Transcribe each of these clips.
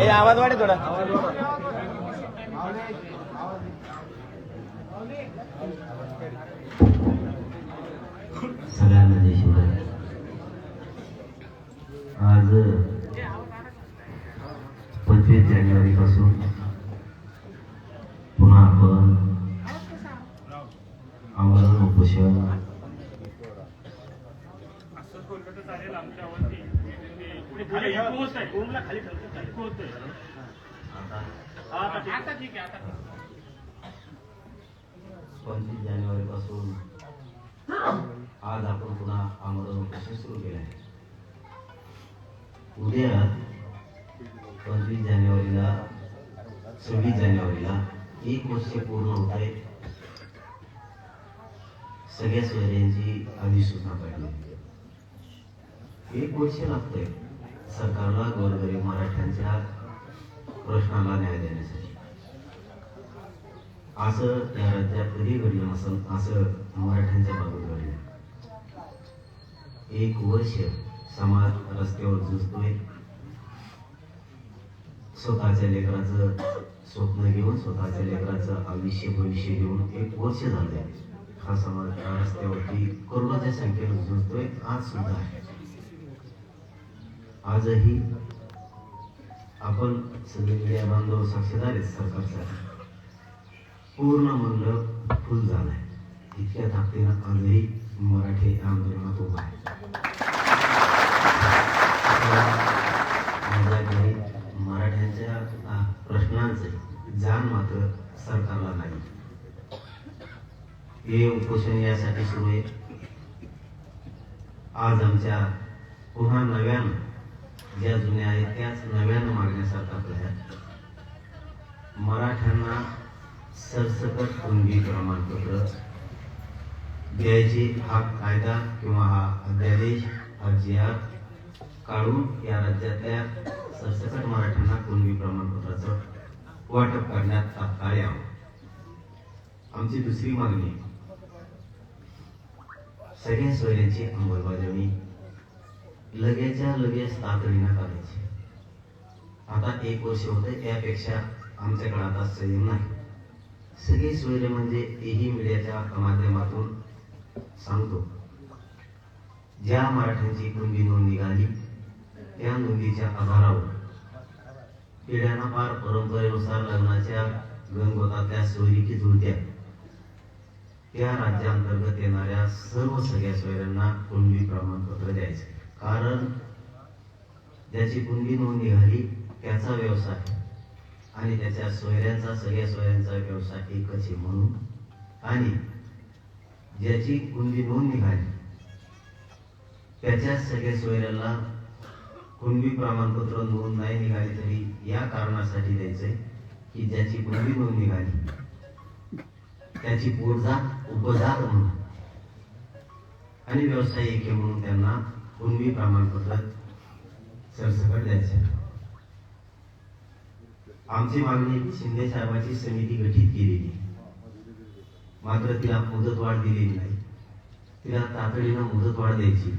ए आवाज वाढे थोडा. सगळ्यांना जय शिवराय. आज पंचवीस जानेवारी पासून आज आपण पुन्हा आमरण उपोषण सुरू केले आहे उद्या पंचवीस जानेवारीला सव्वीस जानेवारीला एक वर्ष पूर्ण होत आहे. सगळ्या सोयऱ्यांची अधिसूचना काढली एक वर्ष लागतंय. सरकारला गोरगरीब मराठ्यांच्या प्रश्नाला न्याय देण्यासाठी. असं त्या राज्यात कधी घडलं असं असं मराठ्यांच्या बाबत घडलं. एक वर्ष समाज रस्त्यावर झुजतोय. स्वतःच्या लेकराचं स्वप्न घेऊन स्वतःच्या लेकराचं आयुष्य भविष्य घेऊन एक वर्ष झालंय. हा समाज रस्त्यावरती करोनाच्या संख्येनं झुजतोय आज सुद्धा आहे. आजही आपण सगळे बांधव साक्षीदार आहेत सरकारचा. पूर्ण मंडळ फुल झालाय. इतक्या ताकदीनं आजही मराठी आंदोलनात उभा आहे. माझ्या मराठ्यांच्या प्रश्नांचे जाण मात्र सरकारला नाही. हे उपोषण यासाठी सुरू आहे. आज आमच्या पुन्हा नव्यानं ज्या जुन्या आहेत त्याच नव्यानं मागण्या सरकारकडे आहेत मराठ्यांना सरसकट कुणबी प्रमाणपत्र द्यायचे हा कायदा किंवा हा अध्यादेश हा जी आर काढून या राज्यातल्या सरसकट मराठ्यांना कुणबी प्रमाणपत्राचं वाटप करण्यात तात्काळ यावं. आमची दुसरी मागणी सगळ्या सोयऱ्यांची अंमलबजावणी लगेच्या लगेच तातडीनं करायची. आता एक वर्ष होतं यापेक्षा आमच्याकडे आता संयम नाही. सगळी सोयरे म्हणजे तेही मीडियाच्या माध्यमातून सांगतो. ज्या मराठ्यांची कुणबी नोंद निघाली त्या नोंदीच्या आधारावर पिढ्यांना पार परंपरेनुसार लग्नाच्या गणगोतातल्या सोयरीकी जुळत्या त्या राज्यांतर्गत येणाऱ्या सर्व सगळ्या सोयऱ्यांना कुंडी प्रमाणपत्र द्यायचे. कारण ज्याची कुंडी नोंद निघाली त्याचा व्यवसाय. आणि त्याच्या सोयऱ्यांचा सगळ्या सोयऱ्यांचा व्यवसाय एकच आहे म्हणून. आणि ज्याची कुंडी नोंद निघाली त्याच्या सगळ्या सोयऱ्याला कुणबी प्रमाणपत्र नोंद नाही निघाली तरी या कारणासाठी द्यायचंय की ज्याची कुणबी नोंद निघाली त्याची पोटजात उपजात म्हणून. आणि व्यवसाय एके म्हणून त्यांना पूर्वी प्रमाणपत्र सरसकट द्यायचे. आमची मागणी शिंदे साहेबांची समिती गठीत केलेली. मात्र तिला मुदतवाढ दिलेली नाही. तिला तातडीनं मुदतवाढ द्यायची.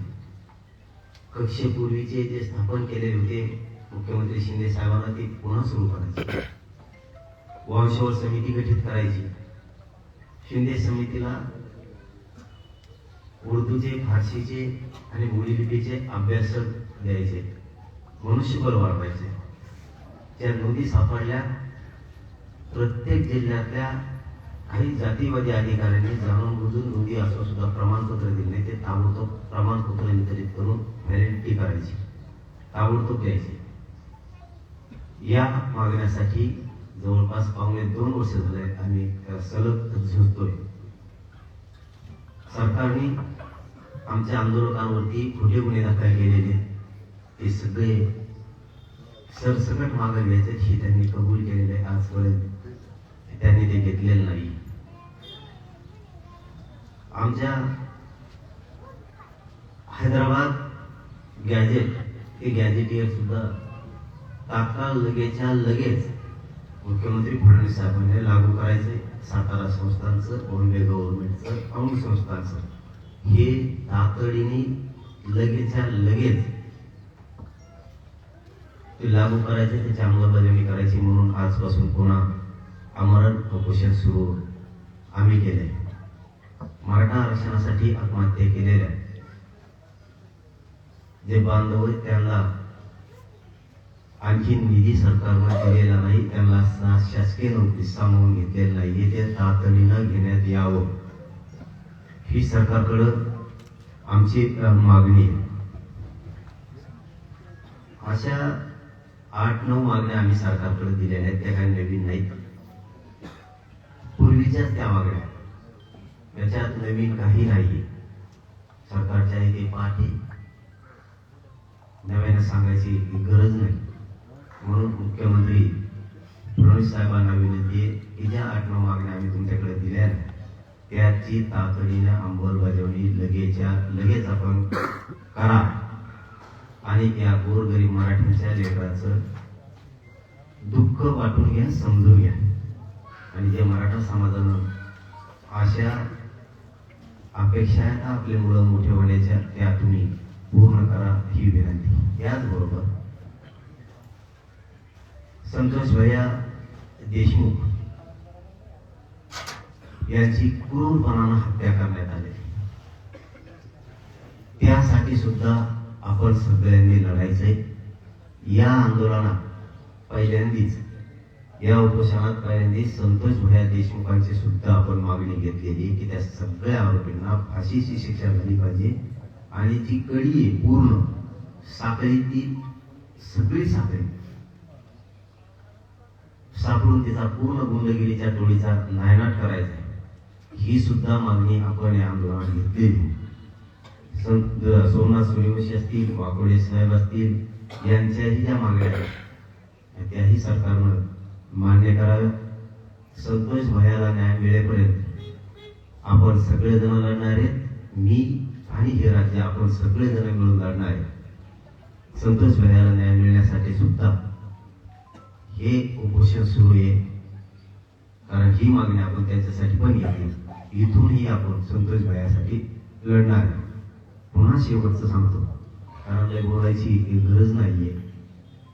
कक्षेपूर्वीचे जे स्थापन केलेले होते मुख्यमंत्री शिंदे साहेबांना ते पुन्हा सुरू करायची. वंशवर समिती गठीत करायची. शिंदे समितीला उर्दूचे फारसीचे आणि बोलीलिपीचे अभ्यासक द्यायचे. मनुष्यबळ वाढवायचे. त्या नोंदी सापडल्या. प्रत्येक जिल्ह्यातल्या काही जातीवादी अधिकाऱ्यांनी जाणून बुजून नोंदी असं सुद्धा प्रमाणपत्र दिले. ते ताबडतोब प्रमाणपत्र वितरित करून व्हॅलिडिटी करायची. ताबडतोब द्यायची. या मागण्यासाठी जवळपास पावणे दोन वर्ष झाले आम्ही सलग झुजतोय सरकारने आमच्या आंदोलकांवरती खोटे गुन्हे दाखल केलेले ते सगळे सरसकट मागे घ्यायचे हे त्यांनी कबूल केलेले आहे आजपर्यंत. त्यांनी ते घेतलेलं नाही. आमच्या हैदराबाद गॅजेट हे गॅजेटियर सुद्धा तात्काळ लगेच्या लगेच मुख्यमंत्री फडणवीस साहेबांनी लागू करायचे सातारा संस्थांचं बॉम्बे गव्हर्नमेंटचं अंग संस्थांचं. हे तातडीने लगेचच्या लगेच ते लागू करायचे त्याची अंमलबजावणी करायची म्हणून आजपासून पुन्हा आमरण उपोषण सुरू आम्ही केले मराठा आरक्षणासाठी आत्महत्या केलेल्या जे बांधव आहेत त्यांना आणखी निधी सरकारनं दिलेला नाही त्यांना शासकीय नोकरी सामावून घेतलेलं नाही. ते तातडीनं घेण्यात यावं. ही सरकारकडं आमची मागणी आहे. अशा आठ नऊ मागण्या आम्ही सरकारकडे दिलेल्या आहेत त्या काही नवीन नाहीत. पूर्वीच्याच त्या मागण्या त्याच्यात नवीन काही नाही. सरकारच्या इथे पाठी नव्याने सांगायची गरज नाही. म्हणून मुख्यमंत्री फडणवीस साहेबांना विनंती आहे की ज्या आठ नऊ मागण्या आम्ही तुमच्याकडे दिल्या त्याची तातडीनं अंमलबजावणी लगेचच्या लगेच आपण करा. आणि या गोरगरीब मराठ्यांच्या लेकराचं दुःख वाटून घ्या समजून घ्या. आणि जे मराठा समाजानं अशा अपेक्षा आहेत आपले मुलं मोठे होण्याच्या त्या तुम्ही पूर्ण करा ही विनंती. याचबरोबर संतोष भैया देशमुख यांची क्रूरपणानं हत्या करण्यात आली. त्यासाठी सुद्धा आपण सगळ्यांनी लढायचंय. या आंदोलनात पहिल्यांदीच या उपोषणात पहिल्यांदी संतोष भैया देशमुखांची सुद्धा आपण मागणी घेतलेली की त्या सगळ्या आरोपींना फाशीची शिक्षा झाली पाहिजे आणि जी कडी आहे पूर्ण. साखळी ती सगळी साखळी. सापडून तिचा पूर्ण गुंडगिरीच्या टोळीचा नायनाट करायचा ही सुद्धा मागणी आपण या आंदोलनात घेतलेली संत सोमनाथ सूर्यवंशी असतील वाकोडे साहेब असतील यांच्याही ज्या मागण्या आहेत. त्याही सरकारनं मान्य कराव्या संतोष भयाला न्याय मिळेपर्यंत आपण सगळेजण लढणार आहेत. मी आणि हे राज्य आपण सगळेजण मिळून लढणार आहे संतोष भयाला न्याय मिळण्यासाठी सुद्धा हे उपोषण सुरू आहे. कारण ही मागणी आपण त्यांच्यासाठी पण घेतली. इथूनही आपण संतोष भायासाठी लढणार आहे. पुन्हा शेवटचं सांगतो. कारण काही बोलायची गरज नाहीये.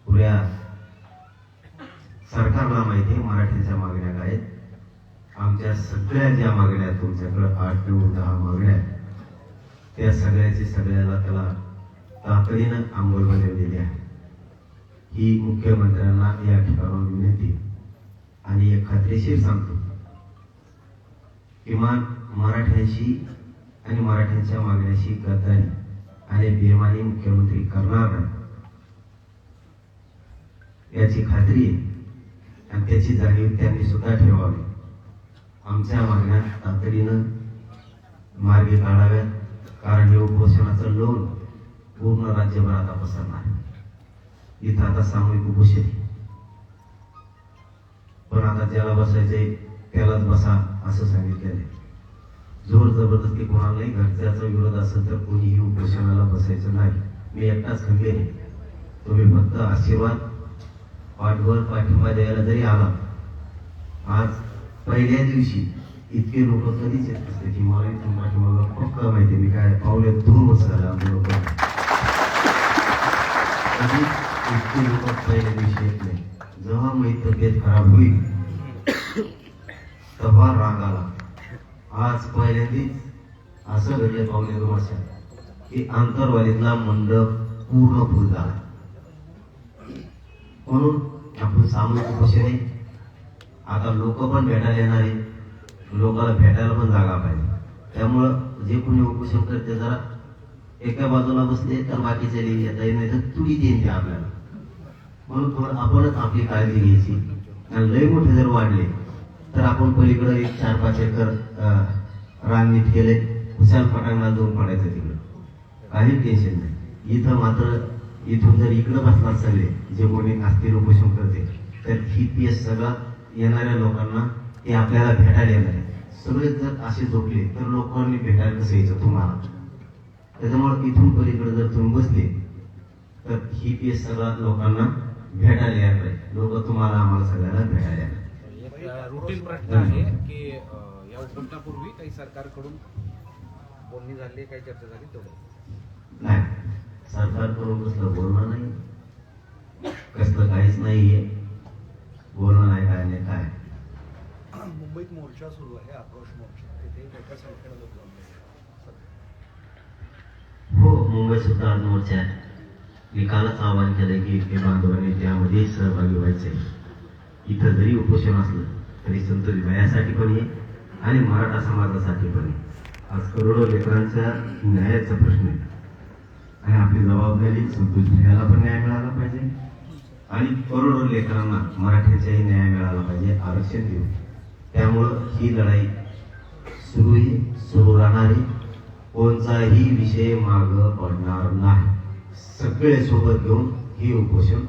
पुऱ्या सरकारला माहिती आहे मराठ्यांच्या मागण्या काय आहेत. आमच्या सगळ्या ज्या मागण्या तुमच्याकडं तुमच्याकडे आठ नऊ दहा मागण्या आहेत, त्या सगळ्याची सगळ्याला त्याला तातडीनं अंमलबजावणी आहे. ही मुख्यमंत्र्यांना या ठिकाणावर विनंती. आणि एक खात्रीशीर सांगतो. किमान मराठ्यांशी आणि मराठ्यांच्या मागण्याशी गद्दारी आणि बेमानी मुख्यमंत्री करणार नाही. याची खात्री आहे. आणि त्याची जाणीव त्यांनी सुद्धा ठेवावी. आमच्या मागण्या तातडीनं मार्गी काढाव्यात. कारण हे उपोषणाचं लोन पूर्ण राज्यभर आता पसरणार आहे. इथं आता सामूहिक उपोषण पण आता ज्याला बसायचंय त्यालाच बसा असं सांगितलेलं आहे. जोर जबरदस्ती कोणालाही घरच्याचा विरोध असेल तर कोणीही उपोषणाला बसायचं नाही. मी एकटाच खंबीर आहे. तुम्ही फक्त आशीर्वाद पाठवर पाठिंबा द्यायला जरी आला आज पहिल्या दिवशी इतके लोक कधीच येत असते की मला इथून पाठिंबा पक्का माहिती मी काय पावले दोन वर्ष झाले आमचे लोक कधीच लोक दिवशी येत नाही. जेव्हा माझी तब्येत खराब होईल तेव्हा राग आला. आज पहिल्यांदाच असं घडलं पावले दोन की आंतरवालीतला मंडप पूर्ण फुल झाला. म्हणून आपण सामूहिक उपोषण आता लोक पण भेटायला येणार आहे. लोकांना भेटायला पण जागा पाहिजे. त्यामुळं जे कोणी उपोषण करते जरा एका बाजूला बसले तर बाकीचे येता येईल नाही. तर तुडी देईन ते आपल्याला. म्हणून थोडं आपणच आपली काळजी घ्यायची. आणि लय मोठे जर वाढले तर आपण पलीकडे एक चार पाच एकर अं, रान नीट केले खुशाल पटांना दोन पडायचं तिकडं. काही टेन्शन नाही. इथं मात्र इथून जर इकडं बसणार सगळे जे कोणी नास्ती उपोषण करते तर ही पीएस सगळा येणाऱ्या लोकांना ते आपल्याला भेटायला येणार आहे. सगळे जर असे झोपले तर लोकांनी भेटायला कसं यायचं तुम्हाला? त्याच्यामुळे इथून पलीकडे जर तुम्ही बसले तर ही पीएस सगळ्या लोकांना भेटायला येणार आहे लोक तुम्हाला आम्हाला सगळ्याला भेटायला रुटीन प्रश्न आहे की या उपोषणापूर्वी काही सरकारकडून बोलणी झाली काही चर्चा झाली तेवढं? नाही. सरकारकडून कसलं बोलणं नाही. कसलं काहीच नाहीये. बोलणं नाही काय नाही काय मुंबईत मोर्चा सुरू आहे आक्रोश मोर्चा. तिथे मोठ्या संख्येनं लोक हो मुंबई सुद्धा मोर्चा मी कालच आवाहन केलं की हे बांधवांनी त्यामध्ये सहभागी व्हायचे इथं जरी उपोषण असलं तरी संत विभयासाठी पण आहे आणि मराठा समाजासाठी पण आहे. आज करोडो लेकरांच्या न्यायाचा प्रश्न आहे. आणि आपली जबाबदारी संतोष भैयाला पण न्याय मिळाला पाहिजे आणि करोडो लेकरांना मराठ्याचाही न्याय मिळाला पाहिजे आरक्षण देऊ त्यामुळं ही लढाई सुरू आहे सुरू राहणारी कोणताही विषय माग पडणार नाही. सगळे सोबत घेऊन ही उपोषण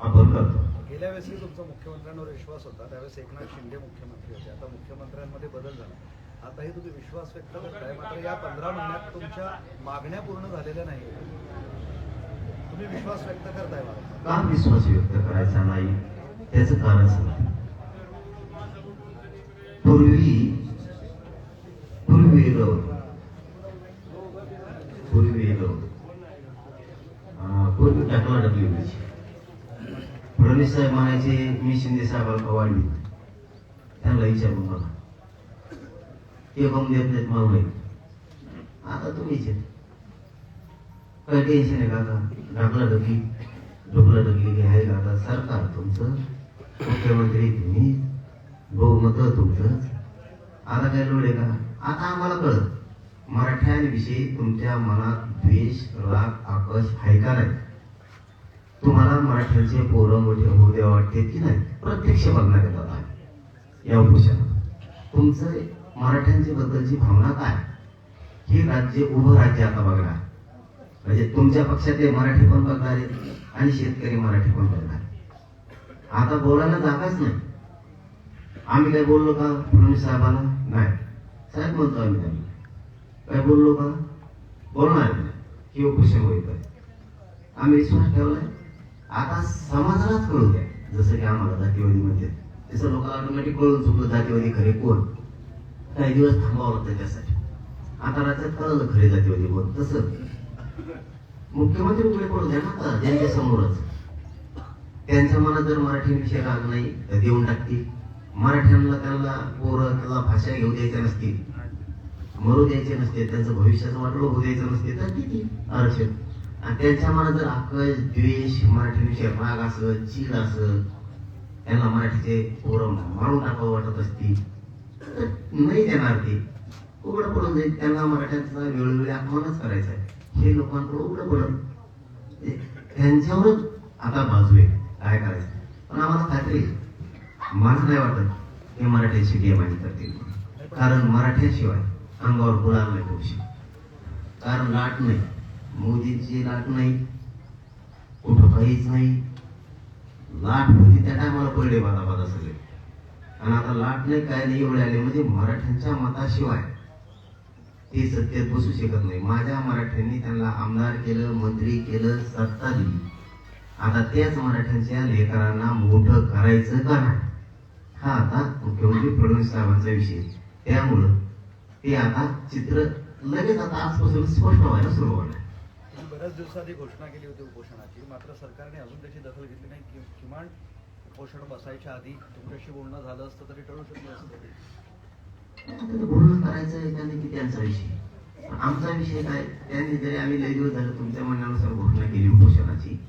आपण करतो. गेल्या वेळेसही तुमचा मुख्यमंत्र्यांवर विश्वास होता त्यावेळेस एकनाथ शिंदे मुख्यमंत्री होते. आता मुख्यमंत्र्यांमध्ये बदल झाला. आताही तुम्ही विश्वास व्यक्त करताय मात्र या पंधरा महिन्यात तुमच्या मागण्या पूर्ण झालेल्या नाही तुम्ही विश्वास व्यक्त करताय का विश्वास व्यक्त करायचा नाही? त्याचं कारण सांगतो पूर्वी पूर्वी लोक अं, पूर्वी टाकला टाकली होती. फडणवीस साहेब म्हणायचे मी शिंदे साहेबांना वाढली त्यांना विचारून मला. ते कम देत नाहीत मला आता तुम्हीच आहेत. काय टेन्शन आहे काका? ढाकला ढकली. ढोकला ढकली की आहे काका. सरकार तुमचं. मुख्यमंत्री तुम्ही. बहुमत तुमचं. आता काय लोड आहे का आता आम्हाला कळत मराठ्यांविषयी तुमच्या मनात द्वेष राग आकश आहे का नाही? तुम्हाला मराठ्यांचे पोरं मोठे होऊ द्या वाटते की नाही प्रत्यक्ष बघण्यात येतात आहे या उपोषणात. तुमचं मराठ्यांच्या बद्दलची भावना काय? हे राज्य उभं राज्य आता बघणार. म्हणजे तुमच्या पक्षातले मराठी पण बघणार आहेत आणि शेतकरी मराठी पण बघणार आहेत. आता बोलायला जागाच नाही. आम्ही काय बोललो का फडणवीस साहेबांना नाही. साहेब म्हणतो आम्ही त्यांना. काय बोललो का? बोलणार नाही. की उपोषण होईल काय आम्ही विश्वास ठेवलाय. आता समाजालाच कळू द्या. जसं की आम्हाला जातीवादी म्हणते तसं लोकांना ऑटोमॅटिक कळून चुकलं जातीवादी खरे कोण? काही दिवस थांबावं लागतं त्यासाठी. आता राज्यात कळलं खरे जातीवादी कोण? तसं. मुख्यमंत्री उभे करून द्या ना त्यांच्या समोरच. त्यांच्या मनात जर मराठी विषय राग नाही तर देऊन टाकतील. मराठ्यांना त्यांना पोरं त्याला भाषा घेऊ द्यायच्या नसतील. मरू द्यायचे नसते त्यांचं भविष्याचं वाटलं होऊ द्यायचं नसते तर किती? आरक्षण. आणि त्यांच्या मनात जर आकश द्वेष मराठी विषय राग असं चीड असं त्यांना मराठीचे पोरं मारून टाकावं वाटत असतील. तर नाही देणार ते. उघडं पडून जाईल. त्यांना मराठ्यांचा वेळोवेळी अपमानच करायचा आहे. हे लोकांकडून उघडं पडून. त्यांच्यावरच आता बाजू आहे. काय करायचं? पण आम्हाला खात्री मला नाही वाटत हे मराठ्याची गेमानी करतील. कारण मराठ्याशिवाय अंगावर गुलाल नाही होऊ कारण लाट नाही. मोदीची लाट नाही कुठं काहीच नाही. लाट होती त्या टायमाला पडले बाधा बाधा सगळे. आणि आता लाट नाही काय नाही एवढे आले. म्हणजे मराठ्यांच्या मताशिवाय ते सत्तेत बसू शकत नाही. माझ्या मराठ्यांनी त्यांना आमदार केलं मंत्री केलं सत्ता दिली. आता त्याच मराठ्यांच्या लेकरांना मोठं करायचं का नाही? हा आता मुख्यमंत्री फडणवीस साहेबांचा विषय. त्यामुळं ते आता चित्र लगेच आता आजपासून स्पष्ट व्हायला सुरू होणार. बऱ्याच दिवसाआधी घोषणा केली होती उपोषणाची. मात्र सरकारने अजून त्याची दखल घेतली नाही. कि- किमान उपोषण बसायच्या आधी तुमच्याशी बोलणं झालं असतं तरी टळू शकलं असतं बोलून बोलणं करायचं त्यांनी की त्यांचा विषय? आमचा विषय काय? त्यांनी जरी आम्ही लय दिवस झालं तुमच्या म्हणण्यानुसार घोषणा केली उपोषणाची.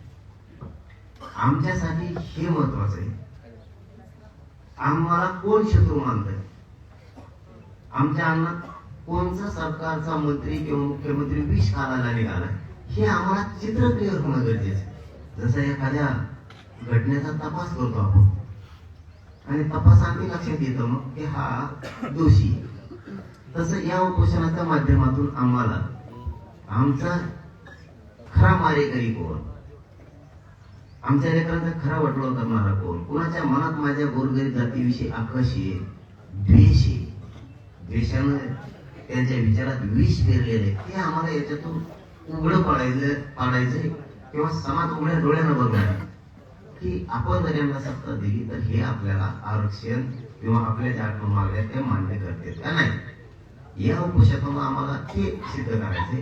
आमच्यासाठी हे महत्वाचं आहे. आम्हाला कोण शत्रू मानतंय? आमच्या अन्नात कोणचा सरकारचा मंत्री किंवा मुख्यमंत्री विष घालायला निघाला हे आम्हाला चित्र क्लिअर होणं गरजेचं जसं एखाद्या घटनेचा तपास करतो आपण. आणि तपास आम्ही लक्षात येतो मग की हा दोषी तसं या उपोषणाच्या माध्यमातून आम्हाला आमचा खरा मारेकरी कोण? आमच्या लेकरांचा खरा वटवळ करणारा कोण? कुणाच्या मनात माझ्या गोरगरीब जातीविषयी आकर्ष आहे? द्वेष आहे. द्वेषानं त्यांच्या विचारात विष पेरलेले ते आम्हाला याच्यातून उघडं पाडायचं पाडायचंय किंवा समाज उघड्या डोळ्यानं बघणार की आपण जर यांना सत्ता दिली तर हे आपल्याला आरक्षण किंवा आपल्या ज्या आपण मागण्या त्या मान्य करते का नाही. या उपोषणातून आम्हाला हे सिद्ध करायचे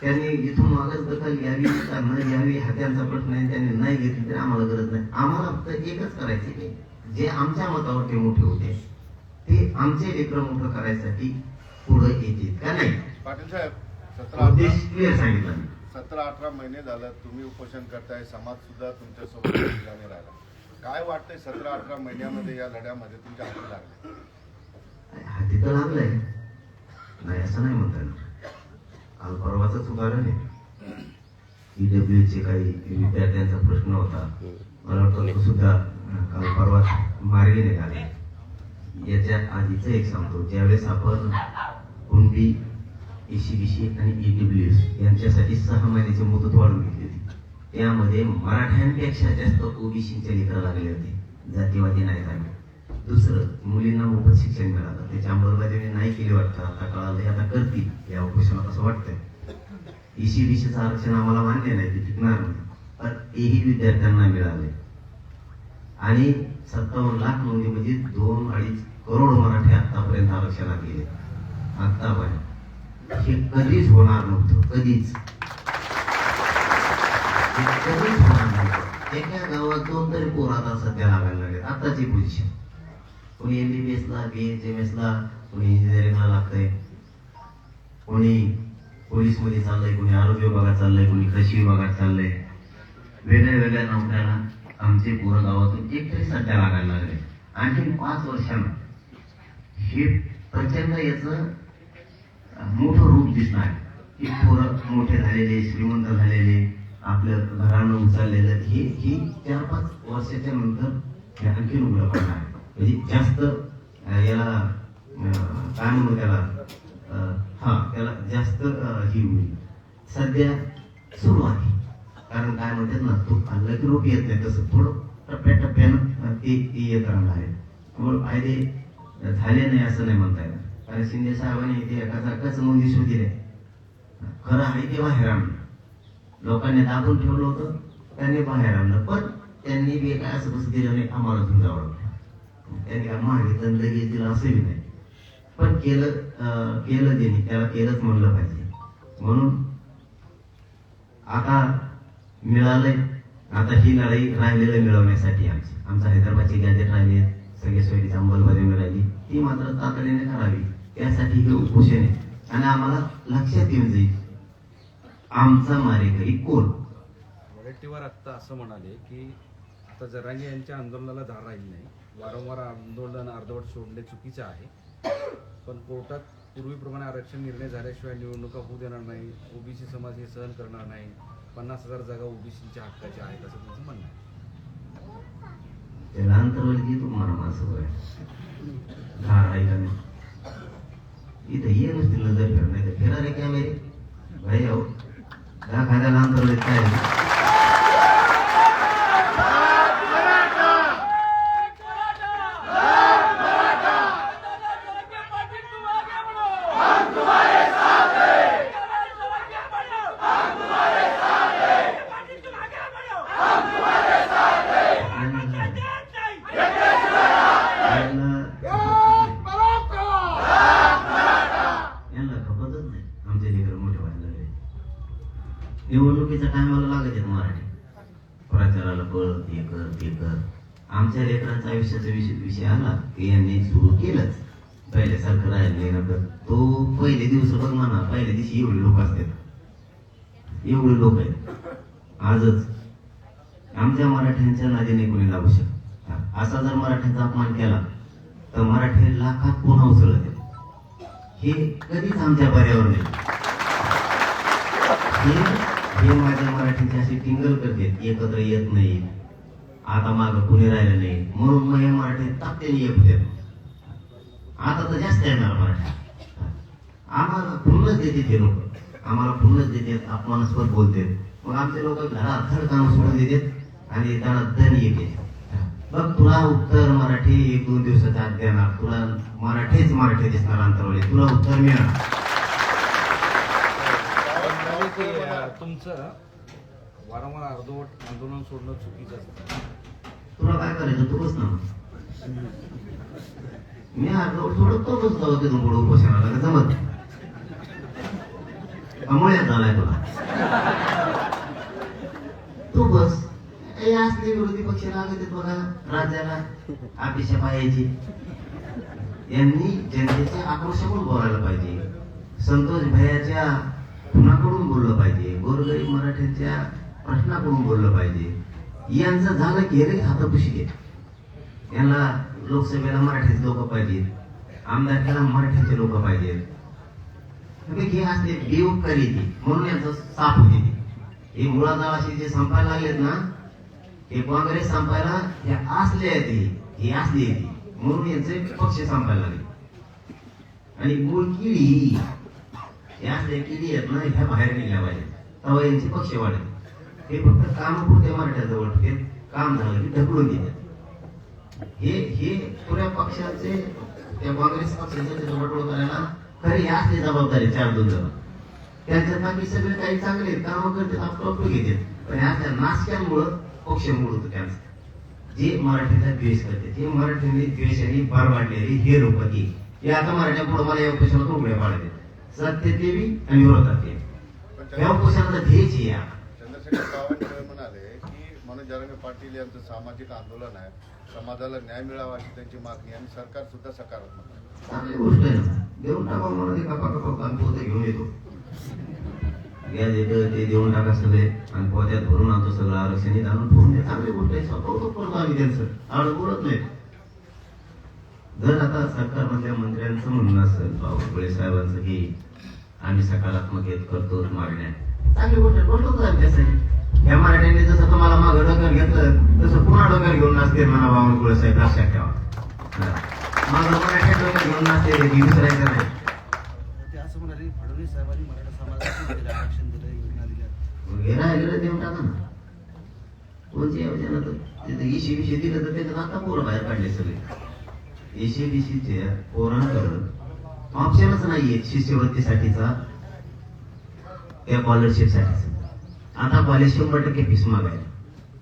त्यांनी इथून मागच दखल घ्यावी का न घ्यावी हा त्यांचा प्रश्न आहे. त्यांनी नाही घेतली तरी आम्हाला गरज नाही. आम्हाला फक्त एकच करायचे की जे आमच्या मतावर ते मोठे होते ते आमचे लेकर मोठं करायसाठी पुढे येतील का नाही? पाटील साहेब सांगितला सतरा अठरा महिने झालं तुम्ही उपोषण करताय समाज सुद्धा तुमच्यासोबत राहिला. काय वाटतंय सतरा अठरा महिन्यामध्ये या लढ्यामध्ये तुमच्या हाती लागले? हाती तर लागलंय. नाही असं नाही म्हणता येणार. काल परवाच उदाहरण आहे. ईडब्ल्यू चे काही विद्यार्थ्यांचा प्रश्न होता. मला वाटतं तो सुद्धा काल परवा मार्गी निघाले. याच्या आधीच एक सांगतो. ज्यावेळेस आपण कुणबी एसीबीसी आणि ईडब्ल्यू यांच्यासाठी सहा महिन्याची मुदत वाढून घेतली होती. त्यामध्ये मराठ्यांपेक्षा जास्त ओबीसीच्या लेकरं लागले होते. जातीवादी नाही आम्ही दुसरं मुलींना मोफत शिक्षण मिळालं. त्याची अंमलबजावणी नाही केली वाटतं. आता कळालं हे आता करतील. या उपोषणात असं वाटतंय? ईसीबीसीचं आरक्षण आम्हाला मान्य नाही ते टिकणार नाही. पण तेही विद्यार्थ्यांना मिळाले आणि सत्तावन्न लाख नोंदी म्हणजे दोन अडीच करोड मराठी आतापर्यंत आरक्षणात गेले. आतापर्यंत हे कधीच होणार नव्हतं कधीच. कधीच होणार नव्हतं. एका गावात दोन तरी पोर आता सध्या लागायला लागले आताची पोझिशन कोणी एम ला बी एच एम एसला कोणी इंजिनिअरिंगला लागतंय. कोणी पोलीसमध्ये चाललंय कोणी आरोग्य विभागात चाललंय कोणी कृषी विभागात चाललंय. वेगळ्या वेगळ्या नोकऱ्याला आमचे पोरं गावातून एकतरी सध्या लागायला लागले आणखी पाच वर्षानं हे प्रचंड याचं मोठं रूप दिसणार. की पोरं मोठे झालेले श्रीमंत झालेले आपलं घरानं उचललेलं हे ही चार पाच वर्षाच्या नंतर आणखी उघडं पडणार. म्हणजे जास्त याला काय म्हणू त्याला हा त्याला जास्त ही होईल. सध्या सुरुवात आहे. कारण काय म्हणतात ना तो खाल्लं की रोप येत नाही तसं. थोडं टप्प्याटप्प्यानं टप्प्यानं ते येत राहणार आहे. त्यामुळे फायदे झाले नाही असं नाही म्हणता येणार. कारण शिंदे साहेबांनी ते एका सारखाच नोंदी शोधी दिले खरं आहे ते बाहेर आणलं. लोकांनी दाबून ठेवलं होतं त्यांनी बाहेर आणलं. पण त्यांनी बी काय असं कसं दिलं नाही आम्हाला घेऊन जावं त्यांनी काय मागितलं आणि लगेच दिलं नाही. पण केलं अं, केलं त्यांनी. त्याला केलंच म्हणलं पाहिजे. म्हणून आता मिळालंय. आता ही लढाई राहिलेलं मिळवण्यासाठी आमची. आमचा हैदराबादची गॅजेट राहिली सगळे सोयीची अंमलबजावणी राहिली. ती मात्र तातडीने करावी. त्यासाठी हे उपोषण आहे. आणि आम्हाला लक्षात येऊन जाईल. आमचा मारेकरी कोण? वडेट्टीवार आत्ता असं म्हणाले की आता जरांगे यांच्या आंदोलनाला धार राहील नाही. वारंवार आंदोलन अर्धवट सोडणे चुकीचे आहे. पण कोर्टात पूर्वीप्रमाणे आरक्षण निर्णय झाल्याशिवाय निवडणुका होऊ देणार नाही. ओबीसी समाज हे सहन करणार नाही. पन्नास हजार जागा ओबीसीच्या हक्काच्या आहेत असं तुमचं म्हणणं आहे. ते लहानतरवर्गीय तुम्हाला माणसं बघा धार आहे का नाही? इथं ये नुसती नजर फिरणार नाही तर फिरा कॅमेरे भाई हो दहा खाद्या लहानतरवर्गीत काय आहे? यांना खपतच नाही आमचे लेकर मोठे व्हायला लागले निवडणुकीच्या टायमाला लागत आहेत मराठी प्रचाराला पळ हे कर ते कर आमच्या लेकरांचा आयुष्याचा विषय विषय आला की यांनी सुरू केलंच. पहिल्यासारखं राहिलं नाही तर तो पहिले दिवस बघ म्हणा पहिल्या दिवशी एवढे लोक असतात. एवढे लोक आहेत. आजच. आमच्या मराठ्यांच्या नादीने कोणी लागू शकत असा जर मराठ्यांचा अपमान केला तर मराठी लाखात पुन्हा उचलत हे कधीच आमच्या पर्यावर नाही. हे हे माझ्या मराठीचे अशी टिंगल करते एकत्र येत नाही. आता माग कुणी राहिलं नाही. म्हणून मग हे मराठी तात्याने येऊ होते आता तर जास्त येणार मराठी. आम्हाला पूर्णच देते ते लोक. आम्हाला पूर्णच देतात अपमानास्पद बोलतात. मग आमचे लोक घरात थड काम सोडून देतात आणि त्याला धन येते बघ तुला उत्तर मराठी एक दोन दिवसाच्या आत देणार. तुला मराठीच मराठी दिसणार अंतरवली तुला उत्तर मिळणार. तुमचं वारंवार अर्धवट आंदोलन सोडणं चुकीचं असतं. तुला काय करायचं? तू बस ना. मी अर्धवट थोडं तो बसलो होते पुढे उपोषणाला. का जमत कमळ्यात झालाय तुला. तू बस. हे असले विरोधी पक्ष लागत बघा राज्याला अपेक्षा पाहायची यांनी जनतेच्या आक्रोशाकडून बोलायला पाहिजे. संतोष भैयाच्या खुनाकडून बोललं पाहिजे. गोरगरीब मराठ्यांच्या प्रश्नाकडून बोललं पाहिजे. यांचं झालं की रे हातापशी घे यांना लोकसभेला मराठीचे लोक पाहिजेत आमदारकीला मराठीचे लोक पाहिजेत हे असते बेउपकारी ती. म्हणून यांचं साफ होते ती. हे मुळाजावाशी जे संपायला लागलेत ना हे काँग्रेस संपायला हे असले आहे ते. हे असले ती. म्हणून यांचे पक्ष संपायला लागले. आणि मूळ किडी या हे असले किडी आहेत ना ह्या बाहेर निघल्या पाहिजेत. तेव्हा यांचे पक्ष वाढत हे फक्त कामपुरते मराठ्याजवळ ठेवते काम झालं की ढकलून देतात हे हे पुऱ्या पक्षाचे त्या काँग्रेस पक्षाचे वटवळ करायला खरी हे असली जबाबदारी चार दोन जण. त्यांच्यात बाकी सगळे काही चांगले काम करतात आपलं घेतात. पण ह्या नाशक्यांमुळं पक्ष मोडतो त्यांचा. जे मराठीचा द्वेष करते ते मराठीने द्वेषाने बार वाढलेले हे लोक हे. आता मराठ्या पुढे मला या उपोषणात उघड्या पाडते सत्य देवी आणि विरोधात ते या उपोषणाचा ध्येयच या चंद्रशेखर बावनकुळे म्हणाले की मनोज जरांगे पाटील यांचं सामाजिक आंदोलन आहे. समाजाला न्याय मिळावा अशी त्यांची मागणी आणि सरकार सुद्धा सकारात्मक आहे. चांगली गोष्ट आहे. ना देऊन टाका ते पोते घेऊन येतो. गॅस येतं ते देऊन टाका सगळे आणि पोत्यात भरून आणतो सगळं आरक्षण आणून ठेवून दे चांगली गोष्ट आहे. कौतुक करतो आम्ही त्यांचं. आवड बोलत नाही जर आता सरकारमधल्या मंत्र्यांचं म्हणणं असेल बावनकुळे साहेबांचं की आम्ही सकारात्मक येत करतो मागण्या. चांगली गोष्ट बोलतो आम्ही त्यासाठी ह्या मराठ्यांनी जसं तुम्हाला मागं डोक्यावर घेतलं तसं पुन्हा डोक्यावर घेऊन नसते म्हणा बावनकुळे साहेब लक्षात ठेवा. हा. मागं मराठ्या डोक्यावर घेऊन नसते हे विसरायचं नाही. ते असं म्हणाले फडणवीस साहेबांनी मराठा समाजाला दिलं आरक्षण दिलं योजना दिल्या. गेला गेलं देऊन टाका ना. कोणची योजना तर तिथं इशी विशी दिलं तर त्याच्यात आता पोरं बाहेर काढले सगळे. इशी विशीचे पोरांकडं ऑप्शनच नाहीये शिष्यवृत्तीसाठीचा. या स्कॉलरशिपसाठीच आता कॉलेज शंभर टक्के फीस मागायला.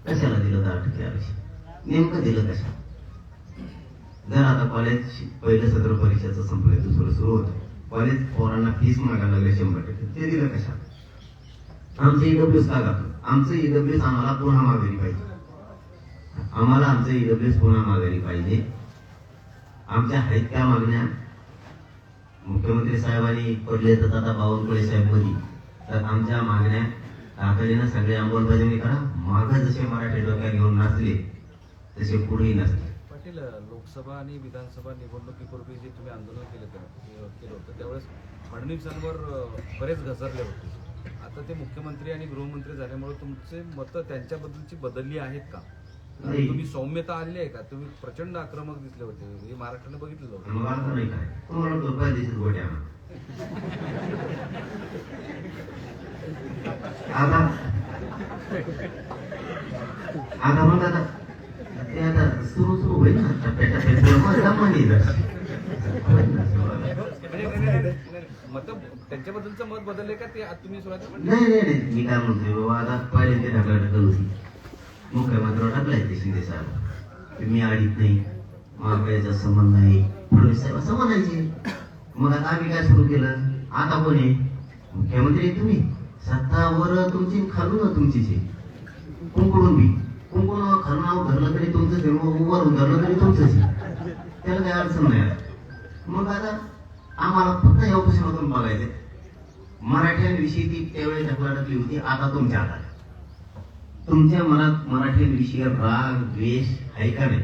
कशाला दिलं दहा टक्के आरक्षण? नेमकं दिलं कशा जर आता कॉलेज पहिलं सत्र परीक्षाचं संपलं दुसरं सुरू होतं. कॉलेज पोरांना फीस मागायला लागले शंभर टक्के. ते दिलं कशा आमचं ईडब्ल्यूएस का घातलं आमचं ईडब्ल्यूएस आम्हाला पुन्हा मागवली पाहिजे. आम्हाला आमचं ईडब्ल्यूएस पुन्हा मागायला पाहिजे. आमच्या आहेत त्या मागण्या मुख्यमंत्री साहेबांनी पडले तर आता बावनकुळे साहेबमध्ये तर आमच्या मागण्या तातडीनं सगळे अंमलबजावणी करा. माग जसे मराठी डोक्यात घेऊन नाचले तसे पुढेही नसते पाटील लोकसभा आणि विधानसभा निवडणुकीपूर्वी जे तुम्ही आंदोलन केलं होतं केलं होतं त्यावेळेस फडणवीसांवर बरेच घसरले होते. आता ते मुख्यमंत्री आणि गृहमंत्री झाल्यामुळे तुमचे मतं त्यांच्याबद्दलची बदलली आहेत का. तुम्ही सौम्यता आली आहे का? तुम्ही प्रचंड आक्रमक दिसले होते. हे महाराष्ट्राने बघितलं होतं. आता आता मग आता ते आता सुरू सुरू होईल ना टप्प्या टप्प्यात मग जमा. मत त्यांच्याबद्दलचं मत बदलले का ते आज तुम्ही सुरुवात नाही नाही नाही. मी काय म्हणतोय बाबा आता पहिले ते ढकला ढकल होती टाकलाय ते शिंदे साहेब. मी अडीत नाही. महागाईचा संबंध नाही. फडणवीस साहेब असं म्हणायचे. मग आता आम्ही काय सुरू केलं? आता कोण आहे? मुख्यमंत्री तुम्ही. सत्तावर तुमची खालून तुमची आहे. कुंकडून बी? कुंकडून खालून धरलं तरी तुमचं उभारून धरलं तरी तुमचंच त्याला काही अडचण नाही. मग आता आम्हाला फक्त या उपोषणातून बघायचं मराठ्यांविषयी ती त्यावेळेस टाकली होती. आता तुमच्या हातात तुमच्या मनात मराठ्यांविषयी राग द्वेष आहे का नाही?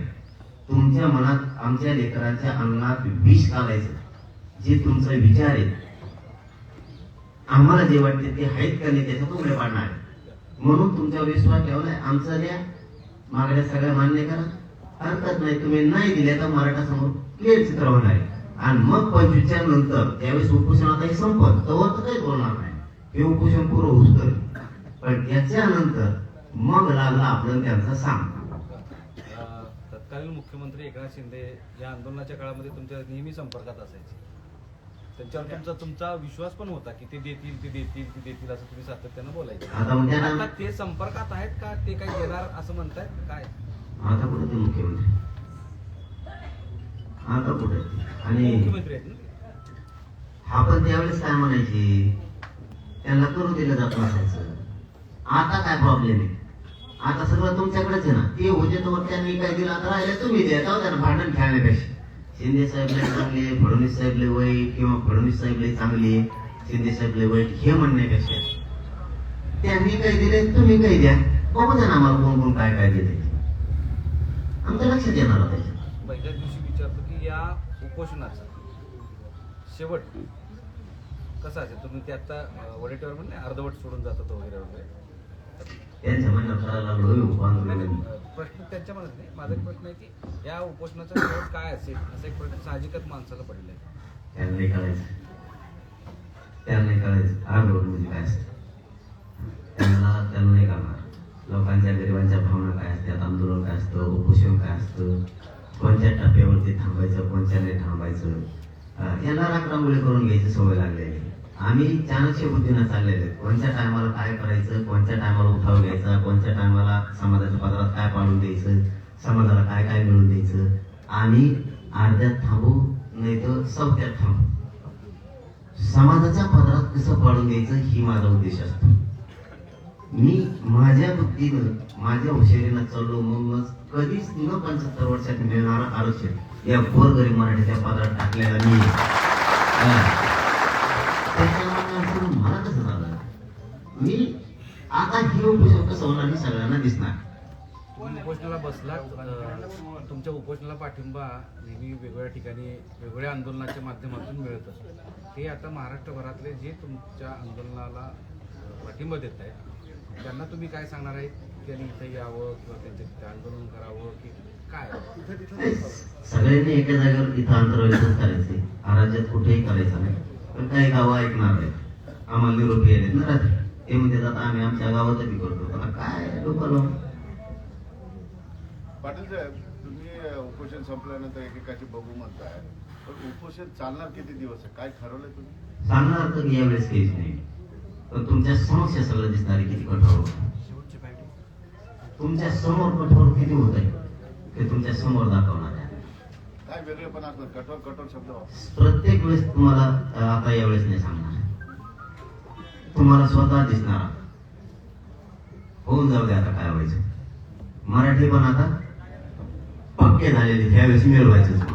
तुमच्या मनात आमच्या लेकरांच्या अंगात विष घालायचं. जे तुमचा विचार आहे. आम्हाला जे वाटते ते आहेत का नाही त्याच्यात उघडे पाडणार म्हणून तुमच्यावर विश्वास ठेवलाय. आमचा द्या. मागण्या सगळ्या मान्य करा. हरकत नाही तुम्ही नाही दिल्या तर मराठा समोर क्लिअर चित्र होणार आहे. आणि मग पंचवीसच्या नंतर त्यावेळेस उपोषण आता हे संपत तवर तर काही बोलणार नाही. हे उपोषण पूर्ण होऊ तर. पण त्याच्यानंतर मग लागला आपण त्यांचा सांग तत्कालीन मुख्यमंत्री एकनाथ शिंदे या आंदोलनाच्या काळामध्ये तुमच्या नेहमी संपर्कात असायचे. त्यांच्यावर तुमचा तुमचा विश्वास पण होता की ते देतील ते देतील ते देतील असं तुम्ही सातत्यानं बोलायचे. आता त्यांना आता ते संपर्कात आहेत का? ते काही देणार असं म्हणतायत काय? आता कुठे ते मुख्यमंत्री? आता कुठे? आणि मुख्यमंत्री आहेत ना ते? हा पण त्यावेळेस काय म्हणायचे? त्यांना करू दिलं जात नसायचं आता काय प्रॉब्लेम आहे? आता सगळं तुमच्याकडेच आहे ना. ते होते तर त्यांनी काय दिलं? आता राहिले तुम्ही द्या जाऊ द्या ना भांडण खेळण्यापेक्षा. शिंदे साहेब लय चांगले फडणवीस साहेब लय वाईट किंवा फडणवीस साहेब लय चांगले शिंदे साहेब लय वाईट हे म्हणण्यापेक्षा. त्यांनी काय दिले तुम्ही काय द्या. बघू द्या ना आम्हाला कोण कोण काय काय देते. आमच्या लक्षात येणार आहे त्याच्यात पहिल्याच दिवशी विचारतो की या उपोषणाचा शेवट कसा असेल तुम्ही ते आता अं, वडेट्यावर म्हणले अर्धवट सोडून जातात वगैरे वगैरे. त्यांच्या म्हणण्यात करायला लागलो प्रश्न त्यांच्या मनात नाही. माझा एक प्रश्न आहे की या उपोषणाचा शेवट काय असेल? असा एक प्रश्न साहजिकच माणसाला पडलेला आहे. त्यांना नाही कळायचं त्यांना कळायचं आंदोलन म्हणजे काय असतं? त्यांना त्यांना नाही करणार. लोकांच्या गरिबांच्या भावना काय असतात? आंदोलन काय असतं? उपोषण काय असतं? कोणत्या टप्प्यावरती थांबायचं? कोणत्या नाही थांबायचं? यांना याला रांगरांगोळी करून घ्यायची सवय लागलेली आहे. आम्ही चाणक्य बुद्धीनं चाललेले. कोणत्या टायमाला काय करायचं कोणत्या टायमाला उठाव घ्यायचा कोणत्या टायमाला समाजाच्या पदरात काय पाडून द्यायचं समाजाला काय काय मिळून द्यायचं आम्ही अर्ध्यात थांबू नाही तर चौथ्यात थांबू. समाजाच्या पदरात कसं पाडून द्यायचं ही माझा उद्देश असतो. मी माझ्या बुद्धीनं माझ्या हुशारीनं चाललो मग कधीच न पंच्याहत्तर वर्षात मिळणारा आरक्षण या गोरगरीब मराठीच्या पदरात टाकलेला मी हे हे सगळ्यांना दिसणार. उपोषणाला बसलात अं, तुमच्या उपोषणाला पाठिंबा नेहमी वेगवेगळ्या ठिकाणी वेगवेगळ्या आंदोलनाच्या माध्यमातून मिळत असतो. ते आता महाराष्ट्रभरातले जे तुमच्या आंदोलनाला पाठिंबा देत आहेत त्यांना तुम्ही काय सांगणार आहे त्यांनी इथे यावं किंवा त्यांच्या तिथे आंदोलन करावं की काय? सगळ्यांनी एका जागेवर इथं अंतरावलीतच करायचे. राज्यात कुठेही करायचं नाही. पण काही गावं ऐकणार आहेत आम्हाला निरोप येत ना रात्री ते म्हणते आता आम्ही आमच्या गावातही करतो. आता काय लोक पाटील साहेब तुम्ही उपोषण संपल्यानंतर एकेकाची बघू म्हणताय पण उपोषण चालणार किती दिवस आहे? काय ठरवलंय तुम्ही? सांगणार तर यावेळेस काहीच नाही. पण तुमच्या समक्ष सगळं दिसणार आहे किती कठोर होत? तुमच्यासमोर कठोर किती होत? आहे ते तुमच्यासमोर दाखवणार आहे. काय वेगळे पण असणार कठोर कठोर शब्द प्रत्येक वेळेस तुम्हाला आता यावेळेस नाही सांगणार. तुम्हाला स्वतः दिसणार. होऊन जाऊ दे आता काय व्हायचं. मराठी पण आता पक्के झालेले त्यावेळेस मिळवायचं